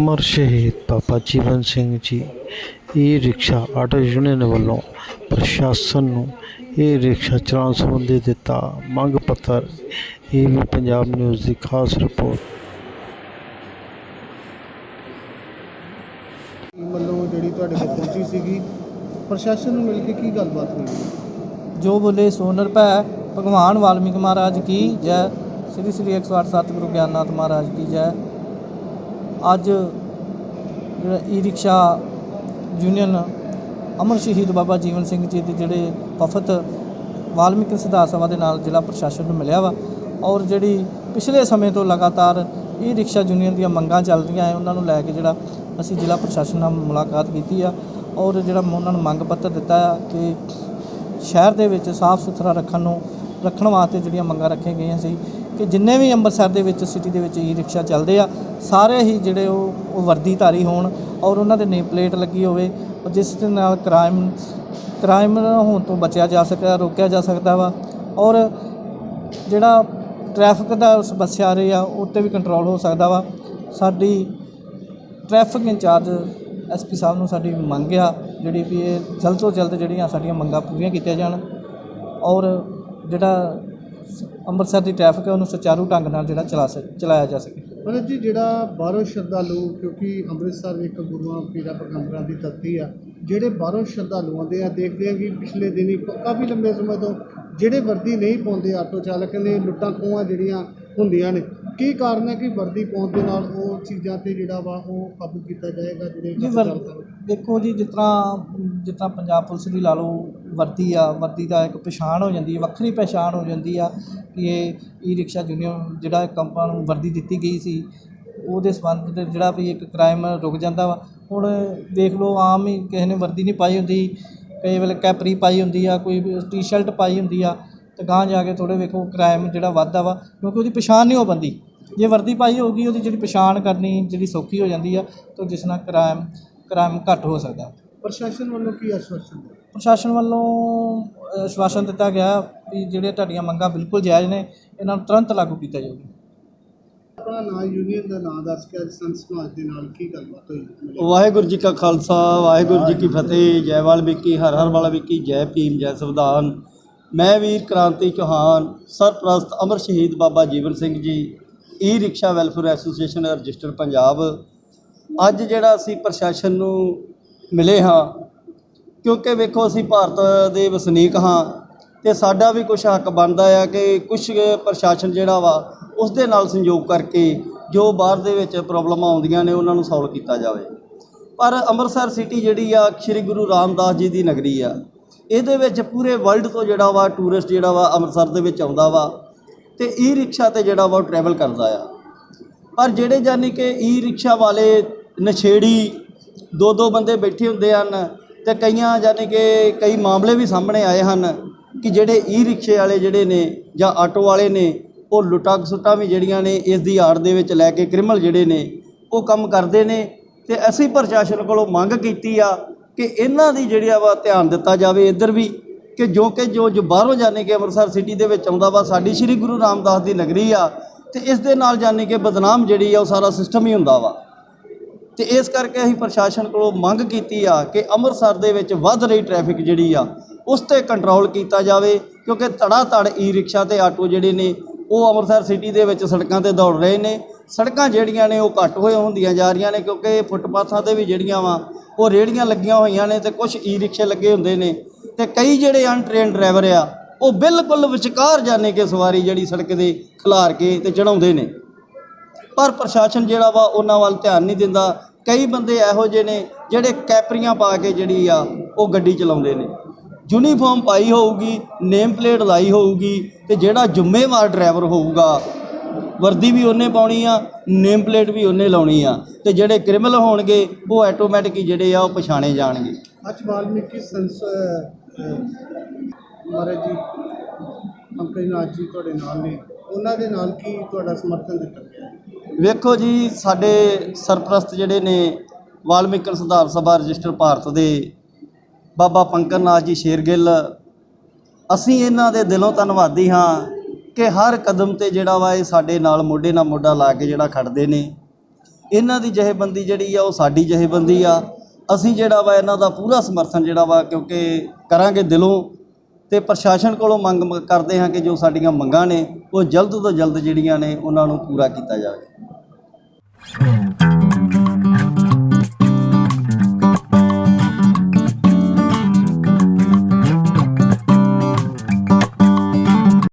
ਅਮਰ ਸ਼ਹੀਦ ਬਾਬਾ ਜੀਵਨ ਸਿੰਘ ਜੀ ਇਹ ਰਿਕਸ਼ਾ ਆਟੋ ਯੂਨੀਅਨ ਵੱਲੋਂ ਪ੍ਰਸ਼ਾਸਨ ਨੂੰ ਇਹ ਰਿਕਸ਼ਾ ਚਲਾਉਣ ਸੰਬੰਧੀ ਦਿੱਤਾ ਮੰਗ ਪੱਤਰ ਇਹ ਵੀ ਪੰਜਾਬ ਨਿਊਜ਼ ਦੀ ਖਾਸ ਰਿਪੋਰਟ ਵੱਲੋਂ ਜਿਹੜੀ ਤੁਹਾਡੇ ਕੋਲ ਪਹੁੰਚੀ ਸੀਗੀ ਪ੍ਰਸ਼ਾਸਨ ਨੂੰ ਮਿਲ ਕੇ ਕੀ ਗੱਲਬਾਤ ਹੋਈ ਜੋ ਬੋਲੇ ਸੋ ਨਿਰਭੈ ਭਗਵਾਨ ਵਾਲਮੀਕ ਮਹਾਰਾਜ ਕੀ ਜੈ ਸ੍ਰੀ ਸ੍ਰੀ 108 ਸਤਿਗੁਰੂ ਗਿਆਨਨਾਥ ਮਹਾਰਾਜ ਕੀ ਜੈ ਅੱਜ ਜਿਹੜਾ ਈ ਰਿਕਸ਼ਾ ਯੂਨੀਅਨ ਅਮਰ ਸ਼ਹੀਦ ਬਾਬਾ ਜੀਵਨ ਸਿੰਘ ਜੀ ਦੇ ਜਿਹੜੇ ਵਫਦ ਵਾਲਮੀਕ ਸਿਧਾਰ ਸਭਾ ਦੇ ਨਾਲ ਜ਼ਿਲ੍ਹਾ ਪ੍ਰਸ਼ਾਸਨ ਨੂੰ ਮਿਲਿਆ ਵਾ ਔਰ ਜਿਹੜੀ ਪਿਛਲੇ ਸਮੇਂ ਤੋਂ ਲਗਾਤਾਰ ਈ ਰਿਕਸ਼ਾ ਯੂਨੀਅਨ ਦੀਆਂ ਮੰਗਾਂ ਚੱਲ ਰਹੀਆਂ ਹੈ ਉਹਨਾਂ ਨੂੰ ਲੈ ਕੇ ਜਿਹੜਾ ਅਸੀਂ ਜ਼ਿਲ੍ਹਾ ਪ੍ਰਸ਼ਾਸਨ ਨਾਲ ਮੁਲਾਕਾਤ ਕੀਤੀ ਆ ਔਰ ਜਿਹੜਾ ਉਹਨਾਂ ਨੂੰ ਮੰਗ ਪੱਤਰ ਦਿੱਤਾ ਆ ਕਿ ਸ਼ਹਿਰ ਦੇ ਵਿੱਚ ਸਾਫ਼ ਸੁਥਰਾ ਰੱਖਣ ਨੂੰ, ਰੱਖਣ ਵਾਸਤੇ ਜਿਹੜੀਆਂ ਮੰਗਾਂ ਰੱਖੀਆਂ ਗਈਆਂ ਸੀ ਕਿ ਜਿੰਨੇ ਵੀ ਅੰਮ੍ਰਿਤਸਰ ਦੇ ਵਿੱਚ ਸਿਟੀ ਦੇ ਵਿੱਚ ਈ ਰਿਕਸ਼ਾ ਚੱਲਦੇ ਆ, ਸਾਰੇ ਹੀ ਜਿਹੜੇ ਉਹ ਉਹ ਵਰਦੀਧਾਰੀ ਹੋਣ ਔਰ ਉਹਨਾਂ ਦੇ ਨੇਮ ਪਲੇਟ ਲੱਗੀ ਹੋਵੇ ਜਿਸ ਦੇ ਨਾਲ ਕ੍ਰਾਈਮ ਕ੍ਰਾਈਮ ਹੋਣ ਤੋਂ ਬਚਿਆ ਜਾ ਸਕਦਾ, ਰੋਕਿਆ ਜਾ ਸਕਦਾ ਵਾ, ਔਰ ਜਿਹੜਾ ਟ੍ਰੈਫਿਕ ਦਾ ਸਮੱਸਿਆ ਆ ਰਹੀ ਆ, ਉੱਤੇ ਵੀ ਕੰਟਰੋਲ ਹੋ ਸਕਦਾ ਵਾ। ਸਾਡੀ ਟ੍ਰੈਫਿਕ ਇੰਚਾਰਜ ਐਸਪੀ ਸਾਹਿਬ ਨੂੰ ਸਾਡੀ ਮੰਗ ਆ, ਜਿਹੜੀ ਵੀ ਇਹ ਜਲਦ ਤੋਂ ਜਲਦ ਜਿਹੜੀਆਂ ਸਾਡੀਆਂ ਮੰਗਾਂ ਪੂਰੀਆਂ ਕੀਤੀਆਂ ਜਾਣ, ਔਰ ਜਿਹੜਾ ਅੰਮ੍ਰਿਤਸਰ ਦੀ ਟ੍ਰੈਫਿਕ ਹੈ ਉਹਨੂੰ ਸੁਚਾਰੂ ਢੰਗ ਨਾਲ ਜਿਹੜਾ ਚਲਾ ਸਕ ਚਲਾਇਆ ਜਾ ਸਕੇ। ਮਤਲਬ ਜੀ ਜਿਹੜਾ ਬਾਹਰੋਂ ਸ਼ਰਧਾਲੂ ਕਿਉਂਕਿ ਅੰਮ੍ਰਿਤਸਰ ਇੱਕ ਗੁਰੂਆਂ ਪੀਰਾਂ ਪੈਗੰਬਰਾਂ ਦੀ ਧਰਤੀ ਆ ਜਿਹੜੇ ਬਾਹਰੋਂ ਸ਼ਰਧਾਲੂ ਆਉਂਦੇ ਆ ਦੇਖਦੇ ਆ ਕਿ ਪਿਛਲੇ ਦਿਨੀ ਕਾਫੀ ਲੰਬੇ ਸਮੇਂ ਤੋਂ ਜਿਹੜੇ ਵਰਦੀ ਨਹੀਂ ਪਾਉਂਦੇ ਆਟੋ ਚਾਲਕ ਨੇ ਲੁੱਟਾਂ ਖੋਹਾਂ ਜਿਹੜੀਆਂ ਹੁੰਦੀਆਂ ਨੇ ਕੀ ਕਾਰਨ ਹੈ ਕਿ ਵਰਦੀ ਪਾਉਣ ਦੇ ਨਾਲ ਉਹ ਚੀਜ਼ਾਂ ਤੇ ਜਿਹੜਾ ਵਾ ਉਹ ਕਾਬੂ ਕੀਤਾ ਜਾਏਗਾ ਜਿਹੜੇ ਦੇਖੋ ਜੀ ਜਿਸ ਤਰ੍ਹਾਂ ਜਿਸ ਤਰ੍ਹਾਂ ਪੰਜਾਬ ਪੁਲਿਸ ਦੀ ਲਾ ਲਓ ਵਰਦੀ ਆ, ਵਰਦੀ ਦਾ ਇੱਕ ਪਛਾਣ ਹੋ ਜਾਂਦੀ ਹੈ, ਵੱਖਰੀ ਪਛਾਣ ਹੋ ਜਾਂਦੀ ਆ ਕਿ ਇਹ ਈ ਰਿਕਸ਼ਾ ਯੂਨੀਅਨ ਜਿਹੜਾ ਕੰਪਾਂ ਨੂੰ ਵਰਦੀ ਦਿੱਤੀ ਗਈ ਸੀ, ਉਹਦੇ ਸੰਬੰਧ ਤੇ ਜਿਹੜਾ ਵੀ ਇੱਕ ਕ੍ਰਾਈਮ ਰੁਕ ਜਾਂਦਾ ਵਾ। ਹੁਣ ਦੇਖ ਲਓ, ਆਮ ਹੀ ਕਿਸੇ ਨੇ ਵਰਦੀ ਨਹੀਂ ਪਾਈ ਹੁੰਦੀ, ਕਈ ਵੇਲੇ ਕੈਪਰੀ ਪਾਈ ਹੁੰਦੀ ਆ, ਕੋਈ ਟੀ-ਸ਼ਰਟ ਪਾਈ ਹੁੰਦੀ ਆ, ਤੇ ਗਾਂਹ ਜਾ ਕੇ ਥੋੜੇ ਵੇਖੋ ਕ੍ਰਾਈਮ ਜਿਹੜਾ ਵੱਧਦਾ ਵਾ, ਕਿਉਂਕਿ ਉਹਦੀ ਪਛਾਣ ਨਹੀਂ ਹੋ ਬੰਦੀ ਜੇ ਵਰਦੀ ਪਾਈ ਹੋਊਗੀ, ਉਹਦੀ ਜਿਹੜੀ ਪਛਾਣ ਕਰਨੀ ਜਿਹੜੀ ਸੌਖੀ ਹੋ ਜਾਂਦੀ ਆ, ਤਾਂ ਜਿਸ ਨਾਲ ਕ੍ਰਾਈਮ ਕ੍ਰਾਈਮ ਘੱਟ ਹੋ ਸਕਦਾ। ਪ੍ਰਸ਼ਾਸਨ ਵੱਲੋਂ ਕੀ ਆਸ਼ਵਾਸਨ? ਹੈ ਪ੍ਰਸ਼ਾਸਨ ਵੱਲੋਂ ਆਸ਼ਵਾਸਨ ਦਿੱਤਾ ਗਿਆ ਵੀ ਜਿਹੜੇ ਤੁਹਾਡੀਆਂ ਮੰਗਾਂ ਬਿਲਕੁਲ ਜਾਇਜ਼ ਨੇ ਇਹਨਾਂ ਨੂੰ ਤੁਰੰਤ ਲਾਗੂ ਕੀਤਾ ਜਾਊਗਾ। ਆਪਣਾ ਨਾਂ ਯੂਨੀਅਨ ਦਾ ਨਾਂ ਦੱਸ ਕੇ ਅੱਜ ਸੰਤ ਸਮਾਜ ਦੇ ਨਾਲ ਕੀ ਗੱਲਬਾਤ ਹੋਈ? ਵਾਹਿਗੁਰੂ ਜੀ ਕਾ ਖਾਲਸਾ ਵਾਹਿਗੁਰੂ ਜੀ ਕੀ ਫਤਿਹ ਜੈ ਵਾਲਮੀਕੀ ਹਰ ਹਰ ਵਾਲਮੀਕੀ ਜੈ ਭੀਮ ਜੈ ਸੰਵਿਧਾਨ। ਮੈਂ ਵੀਰ ਕ੍ਰਾਂਤੀ ਚੌਹਾਨ ਸਰਪ੍ਰਸਤ ਅਮਰ ਸ਼ਹੀਦ Baba Jeevan Singh ji e rickshaw welfare association register Punjab. ਅੱਜ ਜਿਹੜਾ ਅਸੀਂ ਪ੍ਰਸ਼ਾਸਨ ਨੂੰ ਮਿਲੇ ਹਾਂ ਕਿਉਂਕਿ ਵੇਖੋ ਅਸੀਂ ਭਾਰਤ ਦੇ ਵਸਨੀਕ ਹਾਂ ਤੇ ਸਾਡਾ ਵੀ ਕੁਝ ਹੱਕ ਬਣਦਾ ਆ ਕਿ ਕੁਝ ਪ੍ਰਸ਼ਾਸਨ ਜਿਹੜਾ ਵਾ ਉਸ ਦੇ ਨਾਲ ਸੰਯੋਗ ਕਰਕੇ ਜੋ ਬਾਹਰ ਦੇ ਵਿੱਚ ਪ੍ਰੋਬਲਮਾਂ ਆਉਂਦੀਆਂ ਨੇ ਉਹਨਾਂ ਨੂੰ ਸੋਲਵ ਕੀਤਾ ਜਾਵੇ। ਪਰ ਅੰਮ੍ਰਿਤਸਰ ਸਿਟੀ ਜਿਹੜੀ ਆ, ਸ੍ਰੀ ਗੁਰੂ ਰਾਮਦਾਸ ਜੀ ਦੀ ਨਗਰੀ ਆ, ਇਹਦੇ ਵਿੱਚ ਪੂਰੇ ਵਰਲਡ ਤੋਂ ਜਿਹੜਾ ਵਾ ਟੂਰਿਸਟ ਜਿਹੜਾ ਵਾ ਅੰਮ੍ਰਿਤਸਰ ਦੇ ਵਿੱਚ ਆਉਂਦਾ ਵਾ ਤੇ ਈ ਰਿਕਸ਼ਾ ਤੇ ਜਿਹੜਾ ਵਾ ਉਹ ਟਰੈਵਲ ਕਰਦਾ ਆ। ਪਰ ਜਿਹੜੇ ਜਾਨੀ ਕਿ ਈ ਰਿਕਸ਼ਾ ਵਾਲੇ ਨਸ਼ੇੜੀ ਦੋ ਦੋ ਬੰਦੇ ਬੈਠੇ ਹੁੰਦੇ ਹਨ ਤੇ ਕਈਆਂ ਜਾਨੀ ਕਿ ਕਈ ਮਾਮਲੇ ਵੀ ਸਾਹਮਣੇ ਆਏ ਹਨ ਕਿ ਜਿਹੜੇ ਈ ਰਿਕਸ਼ੇ ਵਾਲੇ ਜਿਹੜੇ ਨੇ ਜਾਂ ਆਟੋ ਵਾਲੇ ਨੇ, ਉਹ ਲੁੱਟਾਂ ਖਸੁੱਟਾਂ ਵੀ ਜਿਹੜੀਆਂ ਨੇ ਇਸ ਦੀ ਆੜ ਦੇ ਵਿੱਚ ਲੈ ਕੇ ਕ੍ਰਿਮੀਨਲ ਜਿਹੜੇ ਨੇ, ਉਹ ਕੰਮ ਕਰਦੇ ਨੇ। ਤੇ ਅਸੀਂ ਪ੍ਰਸ਼ਾਸਨ ਕੋਲੋਂ ਮੰਗ ਕੀਤੀ ਆ ਕਿ ਇਹਨਾਂ ਦੀ ਜਿਹੜੀ ਆ ਵਾ ਧਿਆਨ ਦਿੱਤਾ ਜਾਵੇ ਇੱਧਰ ਵੀ, ਕਿ ਜੋ ਕਿ ਜੋ ਜੋ ਬਾਹਰੋਂ ਜਾਣੇ ਕਿ ਅੰਮ੍ਰਿਤਸਰ ਸਿਟੀ ਦੇ ਵਿੱਚ ਆਉਂਦਾ ਵਾ, ਸਾਡੀ ਸ੍ਰੀ ਗੁਰੂ ਰਾਮਦਾਸ ਦੀ ਨਗਰੀ ਆ, ਤੇ ਇਸ ਦੇ ਨਾਲ ਜਾਣੇ ਕਿ ਬਦਨਾਮ ਜਿਹੜੀ ਆ ਉਹ ਸਾਰਾ ਸਿਸਟਮ ਹੀ ਹੁੰਦਾ ਵਾ। ਤੇ ਇਸ ਕਰਕੇ ਅਸੀਂ ਪ੍ਰਸ਼ਾਸਨ ਕੋਲੋਂ ਮੰਗ ਕੀਤੀ ਆ ਕਿ ਅੰਮ੍ਰਿਤਸਰ ਦੇ ਵਿੱਚ ਵੱਧ ਰਹੀ ਟ੍ਰੈਫਿਕ ਜਿਹੜੀ ਆ, ਉਸ ਤੇ ਕੰਟਰੋਲ ਕੀਤਾ ਜਾਵੇ, ਕਿਉਂਕਿ ਧੜਾ ਧੜ ਈ ਰਿਕਸ਼ਾ ਤੇ ਆਟੋ ਜਿਹੜੇ ਨੇ, ਉਹ ਅੰਮ੍ਰਿਤਸਰ ਸਿਟੀ ਦੇ ਵਿੱਚ ਸੜਕਾਂ ਤੇ ਦੌੜ ਰਹੇ ਨੇ। ਸੜਕਾਂ ਜਿਹੜੀਆਂ ਨੇ, ਉਹ ਘੱਟ ਹੋਏ ਹੁੰਦੀਆਂ ਜਾ ਰਹੀਆਂ ਨੇ, ਕਿਉਂਕਿ ਫੁੱਟਪਾਥਾਂ ਤੇ ਵੀ ਜਿਹੜੀਆਂ ਵਾ, ਉਹ ਰੇੜੀਆਂ ਲੱਗੀਆਂ ਹੋਈਆਂ ਨੇ ਤੇ ਕੁਝ ਈ ਰਿਕਸ਼ੇ ਲੱਗੇ ਹੁੰਦੇ ਨੇ। ਤੇ ਕਈ ਜਿਹੜੇ ਅਨਟ੍ਰੇਨ ਡਰਾਈਵਰ ਆ, ਉਹ ਬਿਲਕੁਲ ਵਿਚਕਾਰ ਜਾਣੇ ਕਿ ਸਵਾਰੀ ਜਿਹੜੀ ਸੜਕ ਦੇ ਖਿਲਾਰ ਕੇ ਤੇ ਚੜਾਉਂਦੇ ਨੇ। ਪਰ ਪ੍ਰਸ਼ਾਸਨ ਜਿਹੜਾ ਵਾ ਉਹਨਾਂ ਵੱਲ ਧਿਆਨ ਨਹੀਂ ਦਿੰਦਾ। ਕਈ ਬੰਦੇ ਇਹੋ ਜਿਹੇ ਨੇ ਜਿਹੜੇ ਕੈਪਰੀਆਂ ਪਾ ਕੇ ਜਿਹੜੀ ਆ, ਉਹ ਗੱਡੀ ਚਲਾਉਂਦੇ ਨੇ। ਯੂਨੀਫਾਰਮ ਪਾਈ ਹੋਊਗੀ, ਨੇਮ ਪਲੇਟ ਲਾਈ ਹੋਊਗੀ ਤੇ ਜਿਹੜਾ ਜ਼ਿੰਮੇਵਾਰ ਡਰਾਈਵਰ ਹੋਊਗਾ, ਵਰਦੀ ਵੀ ਉਹਨੇ ਪਾਉਣੀ ਆ, ਨੇਮ ਪਲੇਟ ਵੀ ਉਹਨੇ ਲਾਉਣੀ ਆ ਤੇ ਜਿਹੜੇ ਕ੍ਰਿਮੀਨਲ ਹੋਣਗੇ, ਉਹ ਆਟੋਮੈਟਿਕ ਜਿਹੜੇ ਆ, ਉਹ ਪਛਾਣੇ ਜਾਣਗੇ। ਅੱਜ ਵਾਲਮੀਕੀ ਸੰਸ ਮਹਾਰਾਜ ਜੀ, ਪੰਕਜ ਨਾਥ ਜੀ ਤੁਹਾਡੇ ਨਾਲ ਨੇ। ਉਹਨਾਂ ਦੇ ਨਾਲ ਕੀ ਤੁਹਾਡਾ ਸਮਰਥਨ ਦਿੱਤਾ ਗਿਆ? ਵੇਖੋ ਜੀ, ਸਾਡੇ ਸਰਪ੍ਰਸਤ ਜਿਹੜੇ ਨੇ ਵਾਲਮੀਕ ਸੁਧਾਰ ਸਭਾ ਰਜਿਸਟਰ ਭਾਰਤ ਦੇ ਬਾਬਾ ਪੰਕਜ ਨਾਥ ਜੀ ਸ਼ੇਰਗਿੱਲ, ਅਸੀਂ ਇਹਨਾਂ ਦੇ ਦਿਲੋਂ ਧੰਨਵਾਦੀ ਹਾਂ ਕਿ ਹਰ ਕਦਮ ਤੇ ਜਿਹੜਾ ਵਾ ਇਹ ਸਾਡੇ ਨਾਲ ਮੋਢੇ ਨਾਲ ਮੋਢਾ ਲਾ ਕੇ ਜਿਹੜਾ ਖੜਦੇ ਨੇ। ਇਹਨਾਂ ਦੀ ਜਥੇਬੰਦੀ ਜਿਹੜੀ ਆ, ਉਹ ਸਾਡੀ ਜਹੇਬੰਦੀ ਆ। ਅਸੀਂ ਜਿਹੜਾ ਵਾ ਇਹਨਾਂ ਦਾ ਪੂਰਾ ਸਮਰਥਨ ਜਿਹੜਾ ਵਾ ਕਿਉਂਕਿ ਕਰਾਂਗੇ ਦਿਲੋਂ ਤੇ ਪ੍ਰਸ਼ਾਸਨ ਕੋਲੋਂ ਮੰਗ ਕਰਦੇ ਹਾਂ ਕਿ ਜੋ ਸਾਡੀਆਂ ਮੰਗਾਂ ਨੇ, ਉਹ ਜਲਦ ਤੋਂ ਜਲਦ ਜਿਹੜੀਆਂ ਨੇ, ਉਹਨਾਂ ਨੂੰ ਪੂਰਾ ਕੀਤਾ ਜਾਵੇ। So.